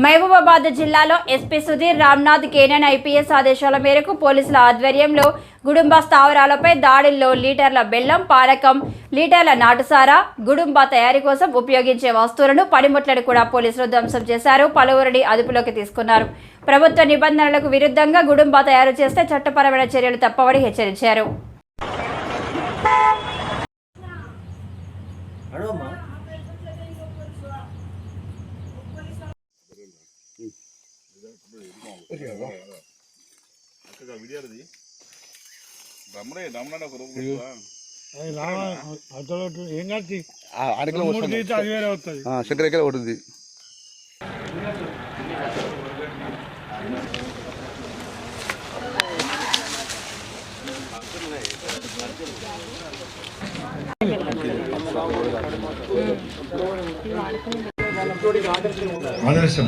మహబూబాబాద్ జిల్లాలో SP Sudheer Ramnath Canaan IPS ఆదేశాల మేరకు పోలీసుల ఆధ్వర్యంలో గుడుంబ స్థావరాలపై దాడుల్లో లీటర్ల బెల్లం పానకం లీటర్ల నాటుసారా గుడుంబ తయారీ కోసం ఉపయోగించే వస్తువులను పనిముట్లను కూడా పోలీసులు ధ్వంసం చేశారు. పలువురిని అదుపులోకి తీసుకున్నారు. ప్రభుత్వ నిబంధనలకు విరుద్ధంగా గుడుంబ తయారు చేస్తే చట్టపరమైన చర్యలు తప్పవని హెచ్చరించారు. అడవమ్మా రమ్మడే రమ్మడే ఒక రూపు అది రావా? అతడు ఏం కాదు. అడిగిలో మూడు తీస్తే అది వేరే వస్తుంది సెంటర్ ఆదర్శం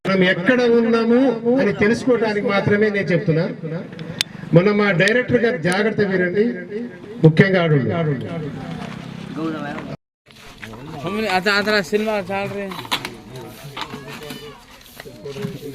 మనం ఎక్కడ ఉన్నాము అని తెలుసుకోవడానికి మాత్రమే నేను చెప్తున్నా. మొన్న మా డైరెక్టర్ గారు జాగ్రత్త వీరండి ముఖ్యంగా ఆడు సినిమా చాలా